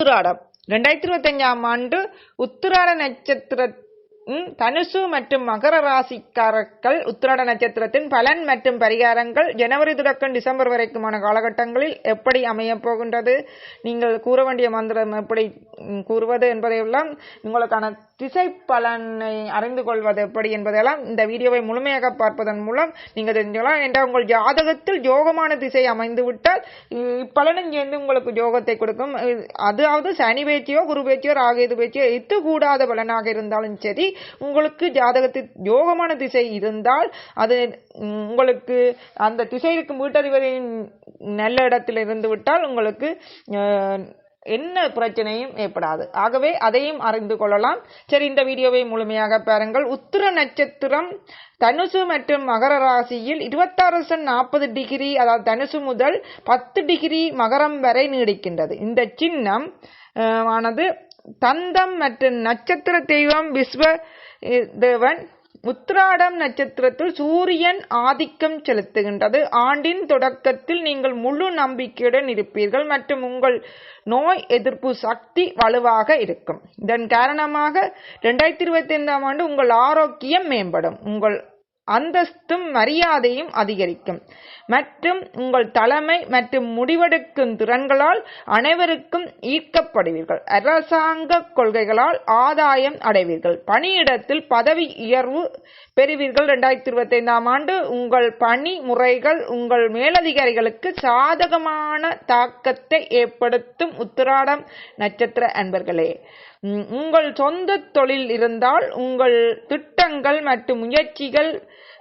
உத்திராடம். ரெண்டாயிரத்தி இருபத்தஞ்சாம் ஆண்டு உத்திராட நட்சத்திர தனுசு மற்றும் மகர ராசிக்காரர்கள் உத்திராட நட்சத்திரத்தின் பலன் மற்றும் பரிகாரங்கள் ஜனவரி தொடக்கம் டிசம்பர் வரைக்குமான காலகட்டங்களில் எப்படி அமையப் போகின்றது? நீங்கள் கூற வேண்டிய மந்திரம் எப்படி கூறுவது என்பதையெல்லாம் உங்களுக்கான திசை பலனை அறிந்து கொள்வது எப்படி என்பதெல்லாம் இந்த வீடியோவை முழுமையாக பார்ப்பதன் மூலம் நீங்கள் தெரிஞ்சுக்கலாம். என்ற உங்கள் ஜாதகத்தில் யோகமான திசை அமைந்து விட்டால் இப்பலனும் சேர்ந்து உங்களுக்கு யோகத்தை கொடுக்கும். அதாவது சனி பேச்சியோ குரு பேச்சியோ ராகேது பேச்சியோ எத்து கூடாத பலனாக இருந்தாலும் சரி உங்களுக்கு ஜாதகத்தில் யோகமான திசை இருந்தால் அது உங்களுக்கு அந்த திசை இருக்கும் வீட்டதிபதியின் நல்ல இடத்தில் இருந்து விட்டால் உங்களுக்கு என்ன பிரச்சனையும் ஏற்படாது. ஆகவே அதையும் அறிந்து கொள்ளலாம். சரி இந்த வீடியோவை முழுமையாக பாருங்கள். உத்திர நட்சத்திரம் தனுசு மற்றும் மகர ராசியில் இருபத்தாறு சன் நாற்பது டிகிரி அதாவது தனுசு முதல் பத்து டிகிரி மகரம் வரை நீடிக்கின்றது. இந்த சின்னம் ஆனது தந்தம் மற்றும் நட்சத்திர தெய்வம் விஸ்வ தேவன் உத்திராடம் நட்சத்திரத்தில் சூரியன் ஆதிக்கம் செலுத்துகின்றது. ஆண்டின் தொடக்கத்தில் நீங்கள் முழு நம்பிக்கையுடன் இருப்பீர்கள். மற்றும் உங்கள் நோய் எதிர்ப்பு சக்தி வலுவாக இருக்கும். இதன் காரணமாக ரெண்டாயிரத்தி இருபத்தி ஐந்தாம் ஆண்டு உங்கள் ஆரோக்கியம் மேம்படும். உங்கள் அந்தஸ்தும் மரியாதையும் அதிகரிக்கும். மற்றும் உங்கள் தலைமை மற்றும் முடிவெடுக்கும் திறன்களால் அனைவருக்கும் ஈர்க்கப்படுவீர்கள். அரசாங்க கொள்கைகளால் ஆதாயம் அடைவீர்கள். பணியிடத்தில் பதவி உயர்வு பெறுவீர்கள். இரண்டாயிரத்தி இருபத்தி ஐந்தாம் ஆண்டு உங்கள் பணி முறைகள் உங்கள் மேலதிகாரிகளுக்கு சாதகமான தாக்கத்தை ஏற்படுத்தும். உத்திராடம் நட்சத்திர அன்பர்களே உங்கள் சொந்த தொழில் இருந்தால் உங்கள் திட்டங்கள் மற்றும் முயற்சிகள்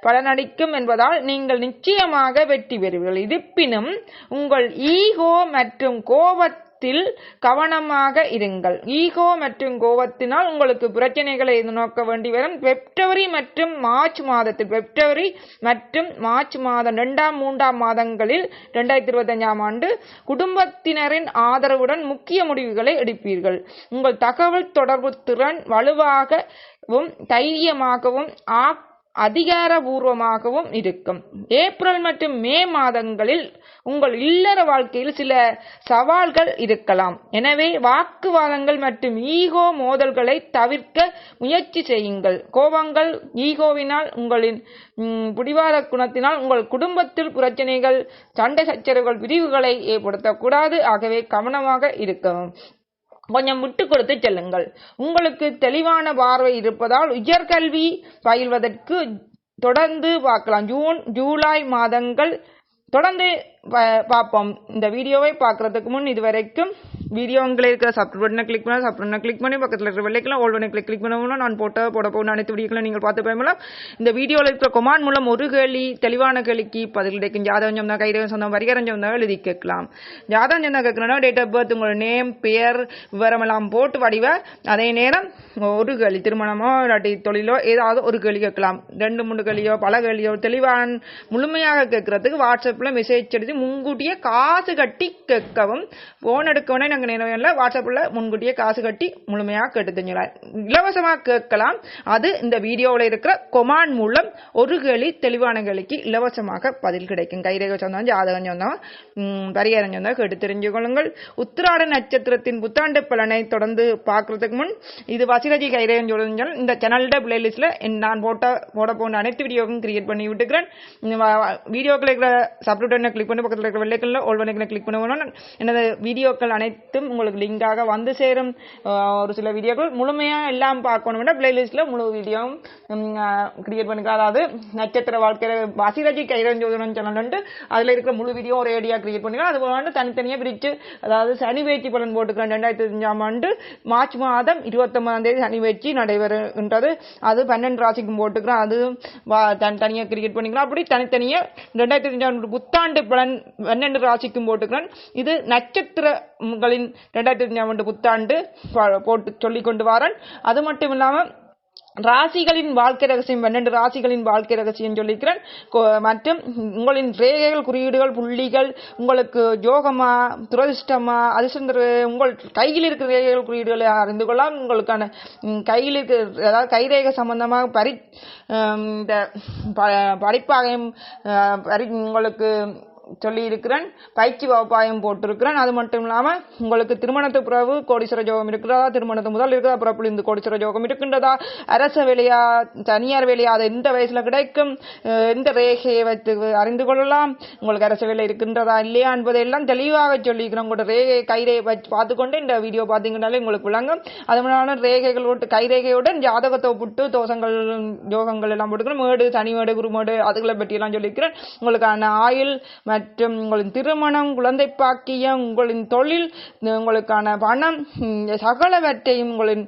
பலனளிக்கும் என்பதால் நீங்கள் நிச்சயமாக வெற்றி பெறுவீர்கள். இருப்பினும் உங்கள் ஈகோ மற்றும் கோபத்தில் கவனமாக இருங்கள். ஈகோ மற்றும் கோபத்தினால் உங்களுக்கு பிரச்சனைகளை எதிர்நோக்க வேண்டி வரும். பிப்ரவரி மற்றும் மார்ச் மாதத்தில் பிப்ரவரி மற்றும் மார்ச் மாதம் இரண்டாம் மூன்றாம் மாதங்களில் இரண்டாயிரத்தி இருபத்தஞ்சாம் ஆண்டு குடும்பத்தினரின் ஆதரவுடன் முக்கிய முடிவுகளை எடுப்பீர்கள். உங்கள் தகவல் தொடர்பு திறன் வலுவாகவும் தைரியமாகவும் ஆக் அதிகாரபூர்வமாகவும் இருக்கும். ஏப்ரல் மற்றும் மே மாதங்களில் உங்கள் இல்லற வாழ்க்கையில் சில சவால்கள் இருக்கலாம். எனவே வாக்குவாதங்கள் மற்றும் ஈகோ மோதல்களை தவிர்க்க முயற்சி செய்யுங்கள். கோபங்கள் ஈகோவினால் உங்களின் பிடிவாத குணத்தினால் உங்கள் குடும்பத்தில் பிரச்சனைகள் சண்டை சச்சரவுகள் பிரிவுகளை ஏற்படுத்தக்கூடாது. ஆகவே கவனமாக இருக்கவும். கொஞ்சம் விட்டு கொடுத்து செல்லுங்கள். உங்களுக்கு தெளிவான பார்வை இருப்பதால் உயர்கல்வி பயில்வதற்கு தொடர்ந்து பார்க்கலாம். ஜூன் ஜூலை மாதங்கள் தொடர்ந்து பார்ப்போம். இந்த வீடியோவை பார்க்கறதுக்கு முன் இதுவரைக்கும் வீடியோ அங்கே இருக்கிற சப்ஸ்கிரைப் பட்டனை கிளிக் பண்ணி சப்ஸ்கிரைப் பட்டனை கிளிக் பண்ணி பக்கத்தில் இருக்கிற வெள்ளைக்கெல்லாம் ஓல் பண்ணி கிளிக் கிளிக் பண்ணணும் நான் போட்ட போட போன அனைத்து வீடியோக்களை நீங்கள் பார்த்து பயமலாம் இந்த வீடியோவில் இருக்கிற கொமான் மூலம் ஒரு கேள்வி தெளிவான கேள்விக்கு பதில் கிடைக்கும். ஜாதகம் சொந்தம் கைதகம் சொந்தம் வரிகரம் சொந்தம் எழுதி கேட்கலாம். ஜாதகம் சொந்தம் கேட்கணும்னா டேட் ஆஃப் பர்த் உங்களோட நேம் பெயர் விவரமெல்லாம் போட்டு வடிவ அதே நேரம் ஒரு கேள்வி திருமணமோ இல்லாட்டி தொழிலோ ஏதாவது ஒரு கேள்வி கேட்கலாம். ரெண்டு மூணு கேள்வியோ பல கேள்வியோ தெளிவான முழுமையாக கேட்கறதுக்கு வாட்ஸ்அப்பில் மெசேஜ் எடுத்து முன்கூட்டியே காசு கட்டி கேட்கவும் ஃபோன் எடுக்கவுடனே நாங்கள் நினைவில் வாட்ஸ்அப்பில் முன்கூட்டியே காசு கட்டி முழுமையாக கேட்டு தெரிஞ்சுக்கலாம் இலவசமாக கேட்கலாம். அது இந்த வீடியோவில் இருக்கிற கொமான் மூலம் ஒரு கேள்வி தெளிவான கேள்விக்கு இலவசமாக பதில் கிடைக்கும். கைரேக சொந்தம் ஜாதகம் சொந்தம் ம், பரிகாரம் சொந்தம் கேட்டு தெரிஞ்சு கொள்ளுங்கள். உத்திராட நட்சத்திரத்தின் புத்தாண்டு பலனை தொடர்ந்து பார்க்கறதுக்கு முன் இது வசிரஜி கைரேகம் சொல்லுங்கள் இந்த சேனல்ட பிளேலிஸ்ட்ல நான் போட்ட போட போன அனைத்து வீடியோவும் கிரியேட் பண்ணி விட்டுக்கிறேன். வீடியோக்கள் இருக்கிற சப்ரூட்டனை கிளிக் பண்ணி பக்கத்தில் இருக்கிற வெள்ளைக்கல்ல ஓல் பண்ணி கிளிக் பண்ணுவோம் எனது வீடியோக்கள் அனைத்து அனைத்தும் உங்களுக்கு லிங்காக வந்து சேரும். ஒரு சில வீடியோக்கள் முழுமையாக எல்லாம் பார்க்கணும்னா பிளேலிஸ்ட்ல முழு வீடியோவும் கிரியேட் பண்ணிக்கலாம் அதாவது நட்சத்திர வாழ்க்கையில் வசிரஜி கைரஞ்சோதனம் சேனல் உண்டு அதில் இருக்கிற முழு வீடியோ ஒரு ஏடியா கிரியேட் பண்ணிக்கலாம் அது வந்து தனித்தனியாக பிரித்து அதாவது சனி வேச்சி பலன் போட்டுக்கிறேன் ரெண்டாயிரத்தி அஞ்சாம் ஆண்டு. மார்ச் மாதம் இருபத்தொன்பதாம் தேதி சனி வேச்சி நடைபெறுகின்றது. அது பன்னெண்டு ராசிக்கும் போட்டுக்கிறோம் அது வா- தனி கிரியேட் பண்ணிக்கலாம். அப்படி தனித்தனியாக ரெண்டாயிரத்தி அஞ்சாம் ஆண்டு புத்தாண்டு பலன் பன்னெண்டு ராசிக்கும் போட்டுக்கிறேன். இது நட்சத்திரங்களின் ரெண்டாயிரத்தி அஞ்சாம் ஆண்டு புத்தாண்டு போட்டு சொல்லி கொண்டு வாரன். அது மட்டும் இல்லாமல் ராசிகளின் வாழ்க்கை ரகசியம் பன்னெண்டு ராசிகளின் வாழ்க்கை ரகசியம் சொல்லிக்கிறேன் மற்றும் உங்களின் ரேகைகள் குறியீடுகள் புள்ளிகள் உங்களுக்கு யோகமா துரதிர்ஷ்டமா அதிர்ஷ்டம் உங்கள் கையில் இருக்கிற ரேகைகள் குறியீடுகளை அறிந்து கொள்ளலாம். உங்களுக்கான கையில் இருக்கிற அதாவது கைரேகை சம்பந்தமாக பரி இந்த ப- படிப்பாகையும் பரி உங்களுக்கு சொல்லியிருக்கிறேன். பயிற்சி வகுப்பாயம் போட்டிருக்கிறேன். அது மட்டும் இல்லாமல் உங்களுக்கு திருமணத்து பிறகு கோடீஸ்வர ஜோகம் இருக்கிறதா? திருமணத்து முதல் இருக்கிறதா? பிறப்பில் இந்த கோடீஸ்வர ஜோகம் இருக்கின்றதா? அரச வேலையா தனியார் வேலையா? அது எந்த வயசுல கிடைக்கும்? எந்த ரேகையை வைத்து அறிந்து கொள்ளலாம்? உங்களுக்கு அரச வேலை இருக்கின்றதா? இல்லையா? என்பதை எல்லாம் தெளிவாக சொல்லியிருக்கிறோம் உங்களோட ரேகை கைரேகை வச்சு பார்த்துக்கொண்டு இந்த வீடியோ பார்த்தீங்கன்னாலே உங்களுக்கு விளங்கும். அது முன்னாடி ரேகைகளோடு கைரேகையுடன் ஜாதகத்தை புட்டு தோசங்கள் ஜோகங்கள் எல்லாம் போட்டுக்கணும். மேடு தனி மேடு குருமேடு அதுகளை பற்றியெல்லாம் சொல்லியிருக்கிறேன். உங்களுக்கான ஆயில் மற்றும் உங்களின் திருமணம் குழந்தை பாக்கியம் உங்களின் தொழில் உங்களுக்கான பணம் சகலவற்றையும் உங்களின்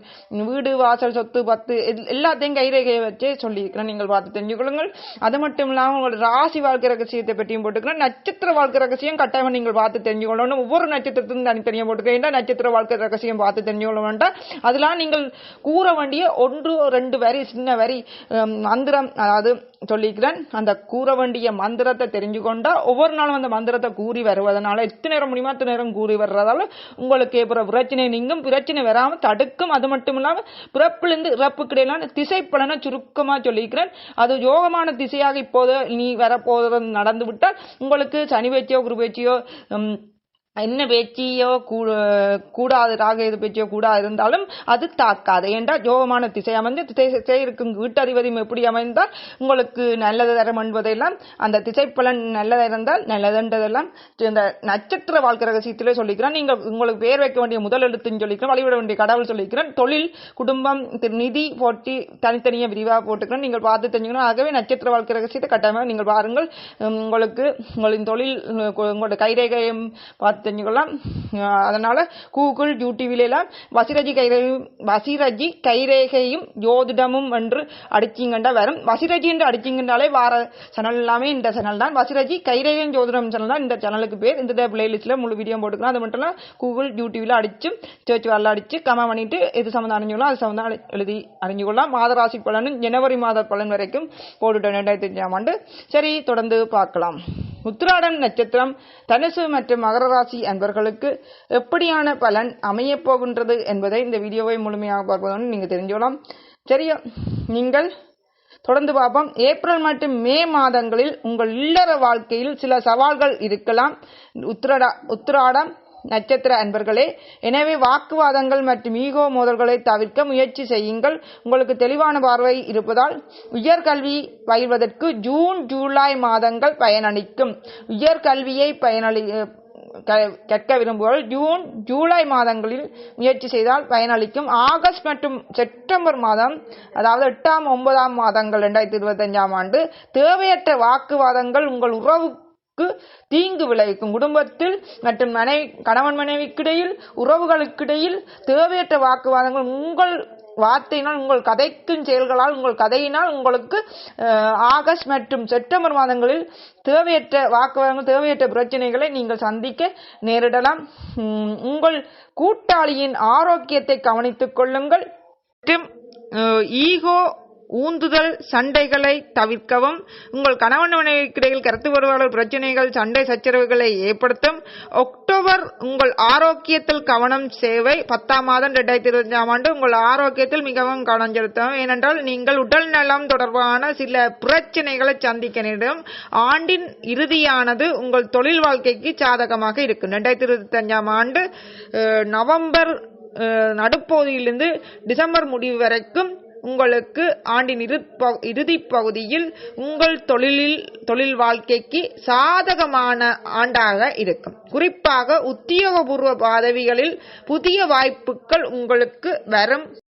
வீடு வாசல் சொத்து பத்து எல்லாத்தையும் கைரேகையை வச்சே சொல்லியிருக்கிறேன். நீங்கள் பார்த்து தெரிஞ்சு கொள்ளுங்கள் அது மட்டும் இல்லாமல் உங்களோட ராசி வாழ்க்கை ரகசியத்தை பற்றியும் போட்டுக்கிறேன். நட்சத்திர வாழ்க்கை ரகசியம் கட்டாயம் நீங்கள் பார்த்து தெரிஞ்சு கொள்ளணும் ஒவ்வொரு நட்சத்திரத்தையும் தனித்தனியாக போட்டுக்கிறேன். நட்சத்திர வாழ்க்கை ரகசியம் பார்த்து தெரிஞ்சு கொள்ள வேண்டாம். அதெல்லாம் நீங்கள் கூற வேண்டிய ஒன்று ரெண்டு வரி சின்ன வரி மந்திரம் அதாவது சொல்லிக்கிறேன். அந்த கூற வேண்டிய மந்திரத்தை தெரிஞ்சு கொண்டா ஒவ்வொரு நாளும் அந்த மந்திரத்தை கூறி வருவதனால எத்தனை நேரம் முடியுமோ அத்தனை நேரம் கூறி வர்றதால உங்களுக்கு ஏற்படுற பிரச்சனை நீங்கும். பிரச்சனை வராமல் தடுக்கும். அது மட்டும் இல்லாமல் பிறப்பிலிருந்து இறப்புக்கு இடையிலான திசை பலனை சுருக்கமா சொல்லிக்கிறேன். அது யோகமான திசையாக இப்போது நீ வரப்போது நடந்து விட்டால் உங்களுக்கு சனி பேச்சியோ குரு பேச்சியோ என்ன பேச்சியோ கூ- கூடாது ராக பேச்சியோ கூடா இருந்தாலும் அது தாக்காது. ஏண்டா ஜோகமான திசை அமைந்து திசை இருக்கும் வீட்டதிபதியும் எப்படி அமைந்தால் உங்களுக்கு நல்லது தரம் என்பதெல்லாம் அந்த திசை பலன் நல்லதாக இருந்தால் நல்லதுன்றதெல்லாம் இந்த நட்சத்திர வாழ்க்கை ரகசியத்திலே சொல்லிக்கிறேன் நீங்கள் உங்களுக்கு பேர் வைக்க வேண்டிய முதல் எழுத்துன்னு சொல்லிக்கிறேன் வழிவிட வேண்டிய கடவுள் சொல்லிக்கிறேன் தொழில் குடும்பம் நிதி போட்டி தனித்தனியாக விரிவாக போட்டுக்கிறேன் நீங்கள் பார்த்து தெரிஞ்சுக்கணும். ஆகவே நட்சத்திர வாழ்க்கை ரகசியத்தை கட்டாயமாக நீங்கள் பாருங்கள் உங்களுக்கு உங்களின் தொழில் உங்களோட கைரேகையும் பார்த்து தெரிஞ்சுக்கலாம். அதனால் கூகுள் யூடியூபிலெல்லாம் வசிரஜி கைரேகையும் வசிரஜி கைரேகையும் ஜோதிடமும் என்று அடிச்சிங்கண்டா வரும். வசிரஜி என்று அடிச்சிங்கன்றாலே வார சேனல் எல்லாமே இந்த சேனல் தான். வசிரஜி கைரேகையும் ஜோதிடம் சேனல் தான். இந்த சேனலுக்கு பேர். இந்த பிளேலிஸ்ட்ல முழு வீடியோ போட்டுக்கலாம். அது மட்டும் இல்ல கூகுள் யூடியூவில் அடிச்சு சர்ச் வரல அடிச்சு கம பண்ணிட்டு எது சம்மந்தம் அறிஞ்சுக்கலாம் அது சம்மந்தம் எழுதி அறிஞ்சு கொள்ளலாம். மாதராசி பலனும் ஜனவரி மாத பலன் வரைக்கும் போட்டுட்டோம் ரெண்டாயிரத்தி அஞ்சாம் ஆண்டு. சரி தொடர்ந்து பார்க்கலாம். உத்ராடம் நட்சத்திரம் தனுசு மற்றும் மகர ராசி அன்பர்களுக்கு எப்படியான பலன் அமையப் போகின்றது என்பதை இந்த வீடியோவை முழுமையாக பார்ப்பதுடன் நீங்கள் தெரிஞ்சுக்கலாம் சரியா நீங்கள் தொடர்ந்து பார்ப்போம். ஏப்ரல் மற்றும் மே மாதங்களில் உங்கள் இல்லற வாழ்க்கையில் சில சவால்கள் இருக்கலாம். உத்திரடா உத்திராடம் நட்சத்திர அன்பர்களே எனவே வாக்குவாதங்கள் மற்றும் ஈகோ மோதல்களை தவிர்க்க முயற்சி செய்யுங்கள். உங்களுக்கு தெளிவான பார்வை இருப்பதால் உயர்கல்வி பயில்வதற்கு ஜூன் ஜூலை மாதங்கள் பயனளிக்கும். உயர்கல்வியை பயனளி க- கற்க விரும்புவோர் ஜூன் ஜூலை மாதங்களில் முயற்சி செய்தால் பயனளிக்கும். ஆகஸ்ட் மற்றும் செப்டம்பர் மாதம் அதாவது எட்டாம் ஒன்பதாம் மாதங்கள் ரெண்டாயிரத்தி இருபத்தஞ்சாம் ஆண்டு தேவையற்ற வாக்குவாதங்கள் உங்கள் உறவு தீங்கு விளைவிக்கும். குடும்பத்தில் மற்றும் மனைவி கணவன் மனைவிக்கிடையில் உறவுகளுக்கிடையில் தேவையற்ற வாக்குவாதங்கள் உங்கள் வார்த்தையினால் உங்கள் கதைக்கும் செயல்களால் உங்கள் கதையினால் உங்களுக்கு ஆகஸ்ட் மற்றும் செப்டம்பர் மாதங்களில் தேவையற்ற வாக்குவாதங்கள் தேவையற்ற பிரச்சனைகளை நீங்கள் சந்திக்க நேரிடலாம். உங்கள் கூட்டாளியின் ஆரோக்கியத்தை கவனித்துக் கொள்ளுங்கள். மற்றும் ஈகோ ஊந்துதல் சண்டைகளை தவிர்க்கவும். உங்கள் கணவன் மனைவிக்கிடையில் கருத்து வருவார்கள் பிரச்சனைகள் சண்டை சச்சரவுகளை ஏற்படுத்தும். அக்டோபர் உங்கள் ஆரோக்கியத்தில் கவனம் சேவை பத்தாம் மாதம் ரெண்டாயிரத்தி இருபத்தஞ்சாம் ஆண்டு உங்கள் ஆரோக்கியத்தில் மிகவும் கவனம் செலுத்தும் ஏனென்றால் நீங்கள் உடல் நலம் தொடர்பான சில பிரச்சனைகளை சந்திக்க நேரிடும் ஆண்டின் இறுதியானது உங்கள் தொழில் வாழ்க்கைக்கு சாதகமாக இருக்கும். ரெண்டாயிரத்தி இருபத்தஞ்சாம் ஆண்டு நவம்பர் நடுப்பகுதியிலிருந்து டிசம்பர் முடிவு வரைக்கும் உங்களுக்கு ஆண்டின் இறு இறுதி பகுதியில் உங்கள் தொழிலில் தொழில் வாழ்க்கைக்கு சாதகமான ஆண்டாக இருக்கும். குறிப்பாக உத்தியோகபூர்வ பதவிகளில் புதிய வாய்ப்புகள் உங்களுக்கு வரும்.